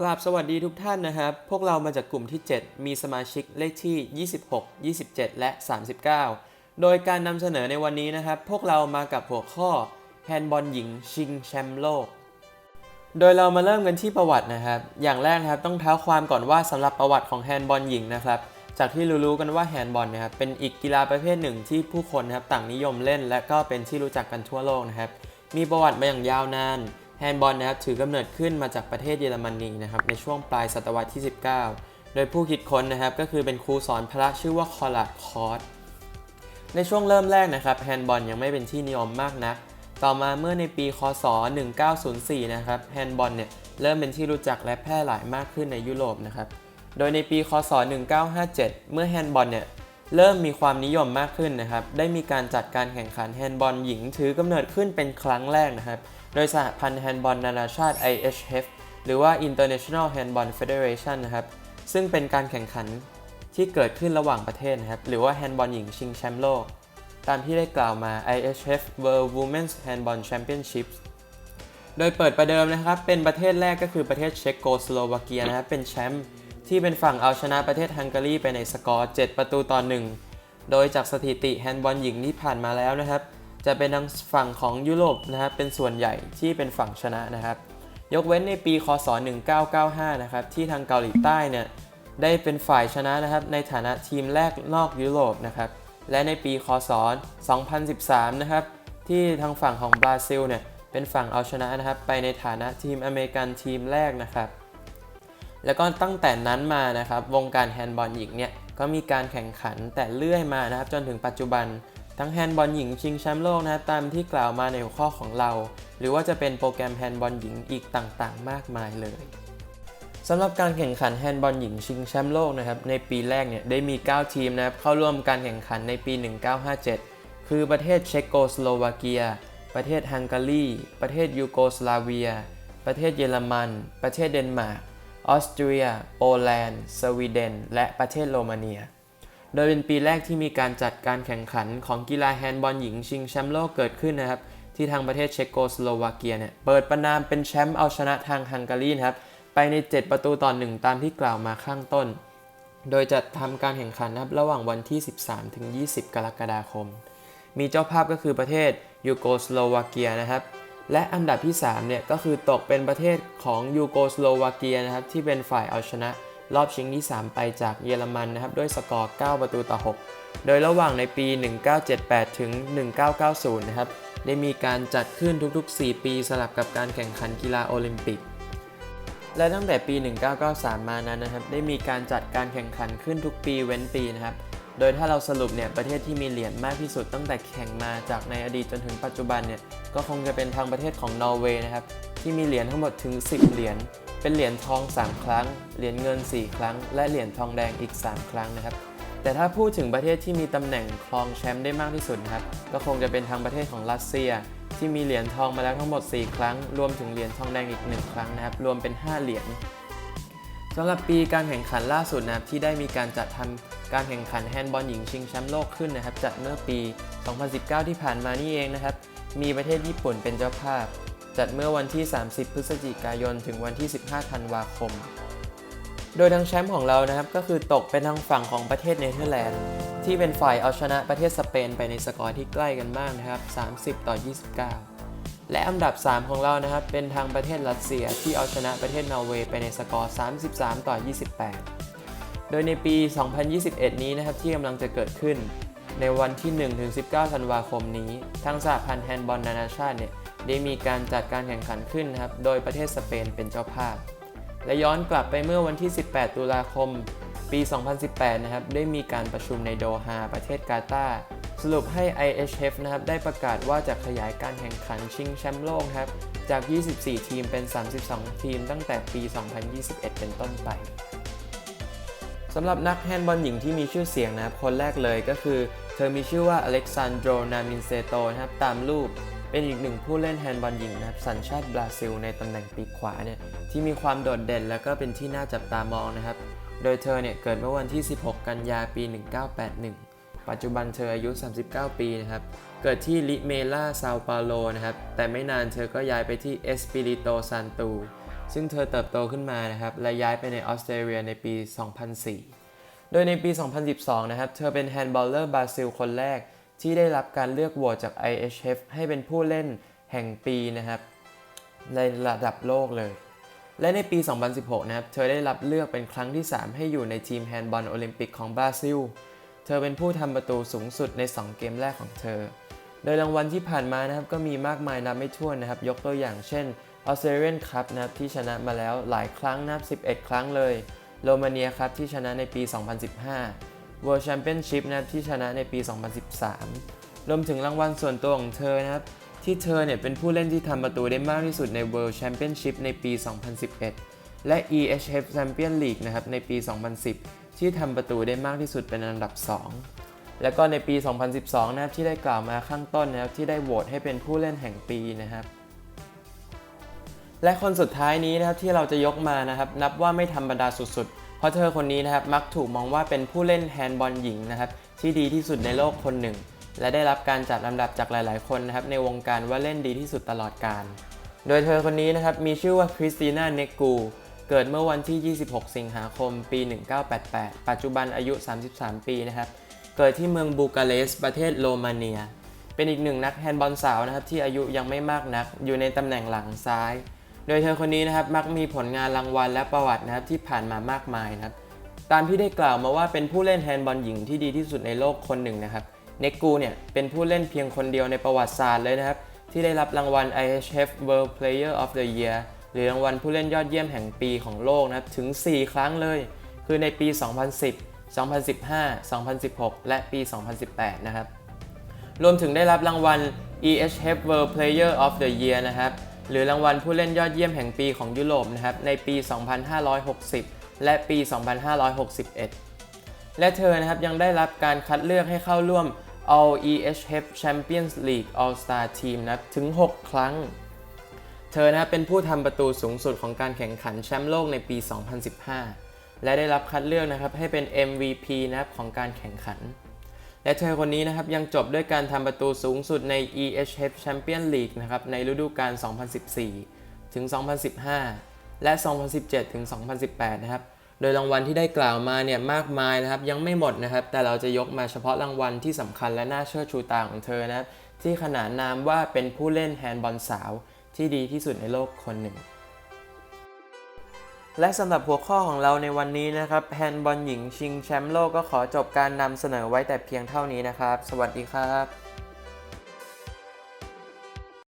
กราบสวัสดีทุกท่านนะครับ พวกเรามาจากกลุ่มที่ 7 มีสมาชิกเลขที่ 26 27 และ 39 โดยการนำเสนอในวันนี้นะครับ พวกเรามากับหัวข้อแฮนด์บอลหญิงชิงแชมป์โลก โดยเรามาเริ่มกันที่ประวัตินะครับ อย่างแรกนะครับต้องเท้าความก่อนว่าสำหรับประวัติของแฮนด์บอลหญิงนะครับ จากที่รู้ๆกันว่าแฮนด์บอลนะครับเป็นอีกกีฬาประเภทหนึ่งที่ผู้คนนะครับต่างนิยมเล่น และก็เป็นที่รู้จักกันทั่วโลกนะครับ มีประวัติมาอย่างยาวนาน แฮนด์บอลนะครับถือกำเนิดขึ้นมาจากประเทศเยอรมนีนะครับในช่วงปลายศตวรรษที่ 19 โดยผู้คิดค้นนะครับก็คือเป็นครูสอนพละชื่อว่าคอลัดคอร์สในช่วงเริ่มแรกนะครับแฮนด์บอลยังไม่เป็นที่นิยมมากนัก ต่อมาเมื่อในปีคศ 1904 นะครับแฮนด์บอลเนี่ยเริ่มเป็นที่รู้จักและแพร่หลายมากขึ้นในยุโรปนะครับโดยในปีคศ 1957 เมื่อแฮนด์บอลเนี่ยเริ่มมีความนิยมมากขึ้นนะครับ ได้มีการจัดการแข่งขันแฮนด์บอลหญิงถือกำเนิดขึ้นเป็นครั้งแรกนะครับ โดยสหพันธ์แฮนด์บอลนานาชาติ IHF หรือว่า International Handball Federation นะครับ ซึ่งเป็นการแข่งขันที่เกิดขึ้นระหว่างประเทศนะครับ หรือว่าแฮนด์บอลหญิงชิงแชมป์โลก ตามที่ได้กล่าวมา IHF World Women's Handball Championships โดยเปิดประเดิมนะครับ เป็นประเทศแรกก็คือประเทศเช็กโกสโลวาเกียนะครับ เป็นแชมป์ที่เป็นฝั่งเอาชนะประเทศฮังการีไปในสกอร์ 7 ประตูต่อ 1 โดยจากสถิติแฮนด์บอลหญิงที่ผ่านมาแล้วนะครับ จะเป็นทางฝั่งของยุโรปนะครับเป็นส่วนใหญ่ที่เป็นฝั่งชนะนะครับ ยกเว้นในปีคศ 1995 นะครับที่ทางเกาหลีใต้เนี่ยได้เป็นฝ่ายชนะนะครับในฐานะทีมแรกนอกยุโรปนะครับและในปีคศ 2013 นะครับที่ทางฝั่งของบราซิลเนี่ยเป็นฝั่งเอาชนะนะครับไปในฐานะทีมอเมริกันทีมแรกนะครับแล้วก็ตั้งแต่นั้นมานะครับวงการแฮนด์บอลหญิงเนี่ยก็มีการแข่งขันแต่เลื่อยมานะครับจนถึงปัจจุบัน ทั้งแฮนด์บอลหญิงชิงแชมป์โลกนะตามที่กล่าวมาในหัวข้อของเรา หรือว่าจะเป็นโปรแกรมแฮนด์บอลหญิงอีกต่างๆ มากมายเลยสำหรับการแข่งขันแฮนด์บอลหญิงชิงแชมป์โลกนะครับในปีแรกเนี่ยได้มี 9 ทีมนะครับเข้าร่วมการแข่งขันในปี 1957 คือประเทศเช็กโกสโลวาเกีย ประเทศฮังการี ประเทศยูโกสลาเวีย ประเทศเยอรมัน ประเทศเดนมาร์ก ออสเตรีย โปแลนด์ สวีเดน และประเทศโรมาเนีย โดยเป็นปีแรกที่มีการจัดการแข่งขันของกีฬาแฮนด์บอลหญิงชิงแชมป์โลกเกิดขึ้นนะครับ ที่ทางประเทศเช็กโกสโลวาเกียเนี่ยเปิดประนามเป็นแชมป์เอาชนะทางฮังการีนะครับไปใน 7 ประตูต่อหนึ่งตามที่กล่าวมาข้างต้น โดยจะทำการแข่งขันนะครับระหว่างวันที่ 13 ถึง 20 กรกฎาคม มีเจ้าภาพก็คือประเทศยูโกสโลวาเกียนะครับและอันดับที่3เนี่ยก็คือตกเป็นประเทศของยูโกสโลวาเกียนะครับที่เป็นฝ่ายเอาชนะ รอบชิงที่ 3 ไปจากเยอรมันนะครับด้วยสกอร์ 9 ประตูต่อ 6 โดยระหว่างในปี 1978 ถึง 1990 นะครับได้มีการจัดขึ้นทุกๆ 4 ปีสลับกับการแข่งขันกีฬาโอลิมปิก และตั้งแต่ปี 1993 มานั้นนะครับได้มีการจัดการแข่งขันขึ้นทุกปีเว้นปีนะครับโดยถ้าเราสรุปเนี่ยประเทศที่มีเหรียญมากที่สุดตั้งแต่แข่งมาจากในอดีตจนถึงปัจจุบันเนี่ยก็คงจะเป็นทางประเทศของนอร์เวย์นะครับที่มีเหรียญทั้งหมดถึง 10 เหรียญ เป็นเหรียญทอง 3 ครั้ง เหรียญเงิน 4 ครั้ง และเหรียญทองแดงอีก 3 ครั้งนะครับ แต่ถ้าพูดถึงประเทศที่มีตำแหน่งครองแชมป์ได้มากที่สุดครับ ก็คงจะเป็นทางประเทศของรัสเซีย ที่มีเหรียญทองมาแล้วทั้งหมด 4 ครั้ง รวมถึงเหรียญทองแดงอีก 1 ครั้งนะครับ รวมเป็น 5 เหรียญสำหรับปีการแข่งขันล่าสุดนะครับที่ได้มีการจัดทำการแข่งขันแฮนด์บอลหญิงชิงแชมป์โลกขึ้นนะครับจัดเมื่อปี 2019 ที่ผ่านมานี่เองนะครับ มีประเทศญี่ปุ่นเป็นเจ้าภาพ จัดเมื่อวันที่ 30 พฤศจิกายน ถึงวันที่ 15 ธันวาคม โดยทางแชมป์ของเรานะครับก็คือตกเป็นทางฝั่งของประเทศเนเธอร์แลนด์ที่เป็นฝ่ายเอาชนะประเทศสเปนไปในสกอร์ที่ใกล้กันมากนะครับ 30 ต่อ 29 และอันดับ 3 ของเรานะครับเป็นทางประเทศรัสเซียที่เอาชนะประเทศนอร์เวย์ไปในสกอร์ 33 ต่อ 28 โดยในปี 2021 นี้นะครับที่กำลังจะเกิดขึ้นในวันที่ 1-19 ธันวาคมนี้ ทางสหพันธ์แฮนด์บอลนานาชาติเนี่ย ได้มีการจัดการแข่งขันขึ้นนะครับ โดยประเทศสเปนเป็นเจ้าภาพ และย้อนกลับไปเมื่อวันที่ 18 ตุลาคม ปี 2018 นะครับ ได้มีการประชุมในโดฮาประเทศกาตาร์สรุปให้ IHF นะครับ ได้ประกาศว่าจะขยายการแข่งขันชิงแชมป์โลกครับ จาก 24 ทีมเป็น 32 ทีมตั้งแต่ปี 2021 เป็นต้นไปสำหรับนักแฮนด์บอลหญิงที่มีชื่อเสียงนะครับ คนแรกเลยก็คือ เธอมีชื่อว่าอเล็กซานโดรนามินเซโตนะครับ ตามรูป เป็นอีกหนึ่งผู้เล่นแฮนด์บอลหญิงนะครับสัญชาติบราซิล ในตำแหน่งปีกขวาเนี่ยที่มีความโดดเด่นและก็เป็นที่น่าจับตามองนะครับ โดยเธอเนี่ยเกิดเมื่อวันที่ 16 กันยาปี 1981 ปัจจุบันเธออายุ 39 ปีนะครับ เกิดที่ลิเมล่าซาเปาโลนะครับ แต่ไม่นานเธอก็ย้ายไปที่เอสปิริโตซานตู ซึ่งเธอเติบโตขึ้นมานะครับ และย้ายไปในออสเตรเลียในปี 2004 โดยในปี 2012 นะครับ เธอเป็นแฮนด์บอลเลอร์บราซิลคนแรก ที่ได้รับการเลือกโหวตจาก IHF ให้เป็นผู้เล่นแห่งปีนะครับ ในระดับโลกเลย และในปี 2016 นะครับ เธอได้รับเลือกเป็นครั้งที่ 3 ให้อยู่ในทีมแฮนด์บอลโอลิมปิกของบราซิล เธอเป็นผู้ทำประตูสูงสุดใน 2 เกมแรกของเธอ โดยรางวัลที่ผ่านมานะครับก็มีมากมายนับไม่ถ้วนนะครับ ยกตัวอย่างเช่น Australian Cup นะครับที่ชนะมาแล้วหลายครั้งนะับ 11 ครั้งเลย โรมาเนียครับที่ชนะในปี 2015 World Championship นะครับที่ชนะในปี 2013 รวมถึงรางวัลส่วนตัวของเธอนะครับที่เธอเนี่ยเป็นผู้เล่นที่ทำประตูได้มากที่สุดใน World Championship ในปี 2011 และ EHF Champion League นะครับในปี 2010 ที่ทำประตูได้มากที่สุดเป็นอันดับ 2 แล้วก็ในปี 2012 นะครับที่ได้กล่าวมาข้างต้นนะครับที่ได้โหวตให้เป็นผู้เล่นแห่งปีนะครับและคนสุดท้ายนี้นะครับที่เราจะยกมานะครับนับว่าไม่ธรรมดาสุดๆ ราะเธอคนนี้นะครับมักถูกมองว่าเป็นผู้เล่นแฮนด์บอลหญิงนะครับที่ดีที่สุดในโลกคนหนึ่ง และได้รับการจัดลำดับจากหลาย ๆ คนนะครับในวงการว่าเล่นดีที่สุดตลอดกาลโดยเธอคนนี้นะครับมีชื่อว่าคริสติน่าเนกูเกิดเมื่อวันที่ 26 สิงหาคม ปี 1988 ปัจจุบันอายุ 33 ปีนะครับ เกิดที่เมืองบูกาเรสต์ประเทศโรมาเนีย เป็นอีกหนึ่งนักแฮนด์บอลสาวนะครับที่อายุยังไม่มากนัก อยู่ในตำแหน่งหลังซ้าย โดยเธอคนนี้นะครับมักมีผลงานรางวัลและประวัตินะครับที่ผ่านมามากมายนะครับ ตามที่ได้กล่าวมาว่าเป็นผู้เล่นแฮนด์บอลหญิงที่ดีที่สุดในโลกคนหนึ่งนะครับ เนกูเนี่ยเป็นผู้เล่นเพียงคนเดียวในประวัติศาสตร์เลยนะครับ ที่ได้รับรางวัล IHF World Player of the Year หรือรางวัลผู้เล่นยอดเยี่ยมแห่งปีของโลกนะครับถึง 4 ครั้งเลย คือในปี 2010 2015 2016 และปี 2018 นะครับ รวมถึงได้รับรางวัล EHF World Player of the Year นะครับ หรือรางวัลผู้เล่นยอดเยี่ยมแห่งปีของยุโรปนะครับในปี 2560 และปี 2561 และเธอนะครับยังได้รับการคัดเลือกให้เข้าร่วม All EHF Champions League All Star Team นะครับถึง 6 ครั้ง เธอนะครับเป็นผู้ทำประตูสูงสุดของการแข่งขันแชมป์โลกในปี 2015 และได้รับคัดเลือกนะครับให้เป็น MVP นะครับของการแข่งขัน และเธอคนนี้นะครับยังจบด้วยการทำประตูสูงสุดใน EHF champions League นะครับในฤดูกาล 2014 ถึง 2015 และ 2017 ถึง 2018 นะครับ โดยรางวัลที่ได้กล่าวมาเนี่ยมากมายนะครับยังไม่หมดนะครับ แต่เราจะยกมาเฉพาะรางวัลที่สำคัญและน่าเชื่อชูตาของเธอนะครับที่ขนานนามว่าเป็นผู้เล่นแฮนด์บอลสาวที่ดีที่สุดในโลกคนหนึ่ง และสำหรับหัวข้อของเราในวันนี้นะครับแฮนด์บอลหญิงชิงแชมป์โลกก็ขอจบการนำเสนอไว้แต่เพียงเท่านี้นะครับ สวัสดีครับ